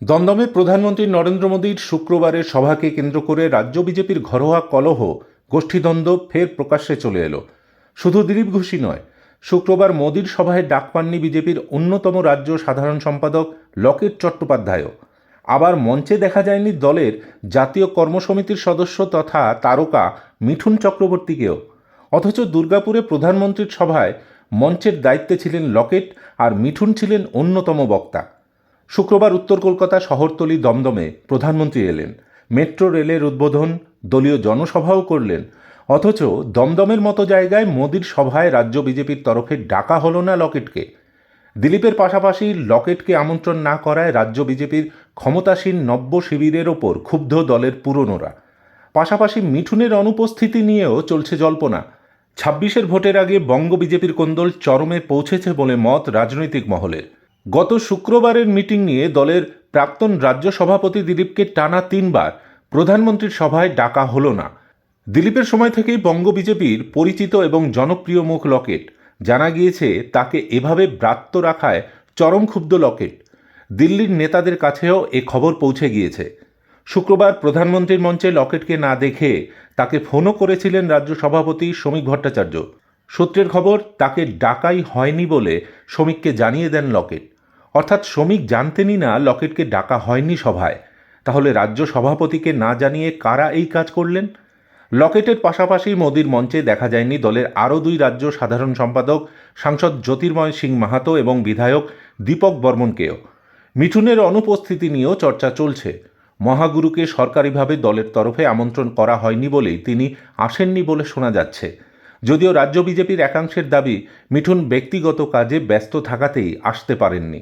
দমদমে প্রধানমন্ত্রী নরেন্দ্র মোদীর শুক্রবারের সভাকে কেন্দ্র করে রাজ্য বিজেপির ঘরোয়া কলহ, গোষ্ঠীদ্বন্দ্ব ফের প্রকাশ্যে চলে এলো। শুধু দিলীপ ঘোষই নয়, শুক্রবার মোদীর সভায় ডাক পাননি বিজেপির অন্যতম রাজ্য সাধারণ সম্পাদক লকেট চট্টোপাধ্যায়ও। আবার মঞ্চে দেখা যায়নি দলের জাতীয় কর্মসমিতির সদস্য তথা তারকা মিঠুন চক্রবর্তীকেও। অথচ দুর্গাপুরে প্রধানমন্ত্রীর সভায় মঞ্চের দায়িত্বে ছিলেন লকেট আর মিঠুন ছিলেন অন্যতম বক্তা। শুক্রবার উত্তর কলকাতা শহরতলি দমদমে প্রধানমন্ত্রী এলেন। মেট্রো রেলের উদ্বোধন দলীয় জনসভাও করলেন। অথচ দমদমের মতো জায়গায় মোদির সভায় রাজ্য বিজেপির তরফে ডাকা হলো না লকেটকে। দিলীপের পাশাপাশি লকেটকে আমন্ত্রণ না করায় রাজ্য বিজেপির ক্ষমতাসীন নব্য শিবিরের ওপর ক্ষুব্ধ দলের পুরনোরা। পাশাপাশি মিঠুনের অনুপস্থিতি নিয়েও চলছে জল্পনা। ছাব্বিশের ভোটের আগে বঙ্গ বিজেপির কোন্দল চরমে পৌঁছেছে বলে মত রাজনৈতিক মহলের। গত শুক্রবারের মিটিং নিয়ে দলের প্রাক্তন রাজ্য সভাপতি দিলীপকে টানা তিনবার প্রধানমন্ত্রীর সভায় ডাকা হলো না। দিলীপের সময় থেকেই বঙ্গ বিজেপির পরিচিত এবং জনপ্রিয় মুখ লকেট। জানা গিয়েছে, তাকে এভাবে ব্রাত্য রাখায় চরম ক্ষুব্ধ লকেট। দিল্লির নেতাদের কাছেও এ খবর পৌঁছে গিয়েছে। শুক্রবার প্রধানমন্ত্রীর মঞ্চে লকেটকে না দেখে তাকে ফোনও করেছিলেন রাজ্য সভাপতি শ্রমিক ভট্টাচার্য। সূত্রের খবর, তাকে ডাকাই হয়নি বলে শ্রমিককে জানিয়ে দেন লকেট। অর্থাৎ শ্রমিক জানতেনই না লকেটকে ডাকা হয়নি সভায়। তাহলে রাজ্য সভাপতিকে না জানিয়ে কারা এই কাজ করলেন? লকেটের পাশাপাশি মোদির মঞ্চে দেখা যায়নি দলের আরও দুই রাজ্য সাধারণ সম্পাদক, সাংসদ জ্যোতির্ময় সিং মাহাতো এবং বিধায়ক দীপক বর্মনকেও। মিঠুনের অনুপস্থিতি নিয়েও চর্চা চলছে। মহাগুরুকে সরকারিভাবে দলের তরফে আমন্ত্রণ করা হয়নি বলেই তিনি আসেননি বলে শোনা যাচ্ছে। যদিও রাজ্য বিজেপির একাংশের দাবি মিঠুন ব্যক্তিগত কাজে ব্যস্ত থাকাতেই আসতে পারেননি।